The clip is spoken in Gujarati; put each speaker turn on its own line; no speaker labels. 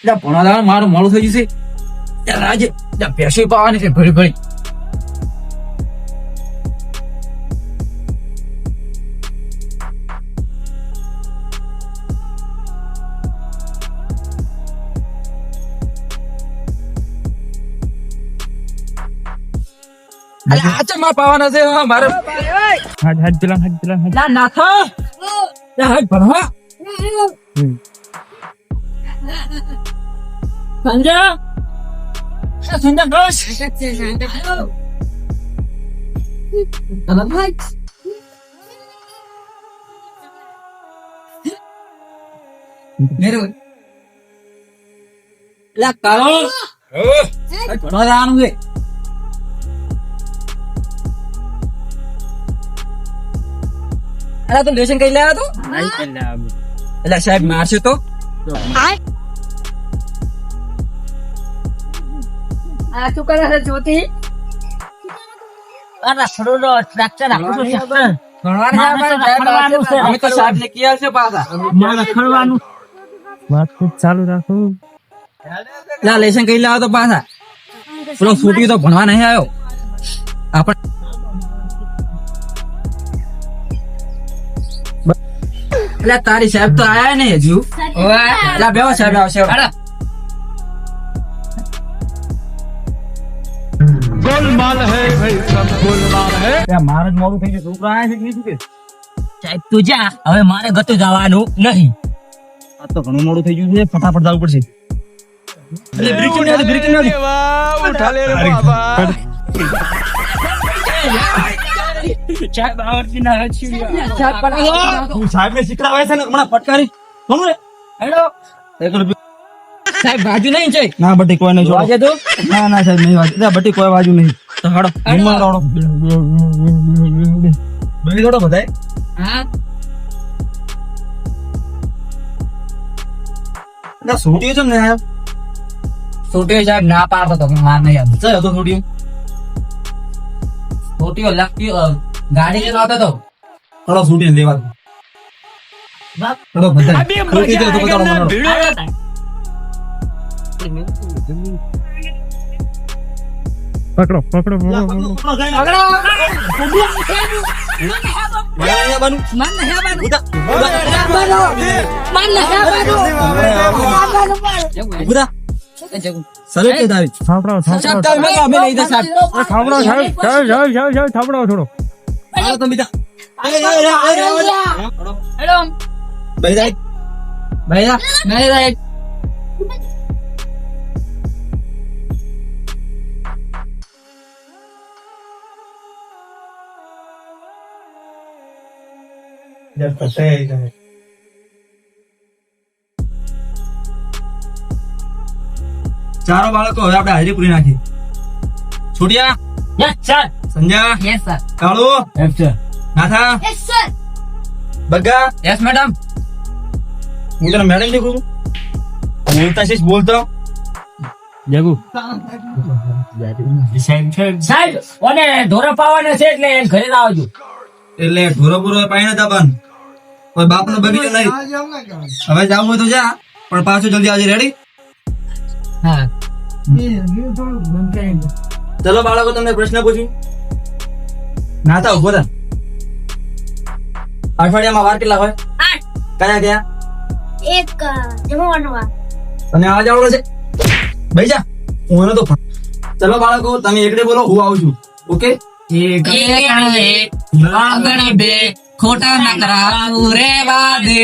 એટલે ભણાદાર મારું મોડું થઈ જશે. પાવાની છે પાવાના મારે.
પેલા પેલા
ના ના થા ભણવા. સંજય એ સંજય ઘોષ મેરે લા કાળો ભણવા જવાનું છે અરે તું લેશન કઈ લાવ્યો તો
હાથ પેલા
એટલે સાહેબ મારશે તો
આ શું કરે છે જ્યોતિ અરે થોડું સ્ટ્રક્ચર આખું સ્ટ્રક્ચર
ભણવાનું છે, અમે તો સાહેબ ને કિયા છે પાછા
રખડવાનું
વાત ખૂબ ચાલુ રાખો
લા લેશન કઈ લાવ્યો તો પાછા પેલો છૂટી તો ભણવા નહીં આવ્યો આપણ એટલે તારી સાહેબ તો આયા નહીં હજુ એટલે બેવા સાહેબ આવશે એટલે મારે જ મોડું થઈ ગયું. છોકરા આયા છે કે?
સાહેબ તું જા. હવે મારે ગતું જવાનું નહીં.
આ તો ઘણું મોડું થઈ ગયું છે. ફટાફટ જવું પડશે. એટલે બ્રેકિંગ નહીં આવતી, બ્રેકિંગ નહીં આવતી.
સાહેબ આવડતી ના હતી
તું સાહેબ ને શીખડાવે છે ને હમણાં ફટકારી. કોણ રે? હેલો સાહેબ બાજુ નહીં છે ના બટી કોઈ નહીં વાજે તો ના ના સાહેબ નહીં વાજે ના બટી કોઈ બાજુ નહીં. તો હડો. જમવા હડો. બની દોડો બધાય?
હા.
ના છૂટી છે ને સાહેબ? સૂટી સાહેબ ના પાડતો તો માર નહીં આવતો. ચલ તો છૂટી છૂટીઓ લખતી ગાડી ચલાવતો તો. થોડો છૂટી લેવા થોડો બધા દે તો મને.
પકડો પકડો પકડો પકડો. થાપડો ભાઈ
અમે લઈ જા. ભાઈ જા
મેરે રાઈટ
ચારો બાળકો હવે આપણે હાજરી પૂરી નાખી. Chhotiya?
Yes sir
Sanjay
yes sir
Kalu? Natha?
Yes sir
Bagga? Yes madam હું તને મેડમ દેખું છું બોલતા છે બોલતો?
જગુ.
સાહેબ ઓને ધોરા પાવાના છે એટલે ઘરે જ આવજો.
એટલે ધોરો પૂરો પાણી. બંધ કોઈ બાપ નો બગીચો નહીં હવે જવું હોય તો જા પણ પાછું જલ્દી આજે રેડી
હા.
ચલો બાળકો તમને પ્રશ્ન પૂછું. નાતા ઊભો થા. અઠવાડિયામાં વાર કેટલા હોય? કયા કયા?
એક જમવાનું
તને આવાજ આવડે છે? ભાઈ જા. હું એનો તો. ચલો બાળકો તમે એકડે બોલો હું આવું છું. ઓકે?
એક. આગળ બે. ખોટા નકરા કરાવું રે વાદે.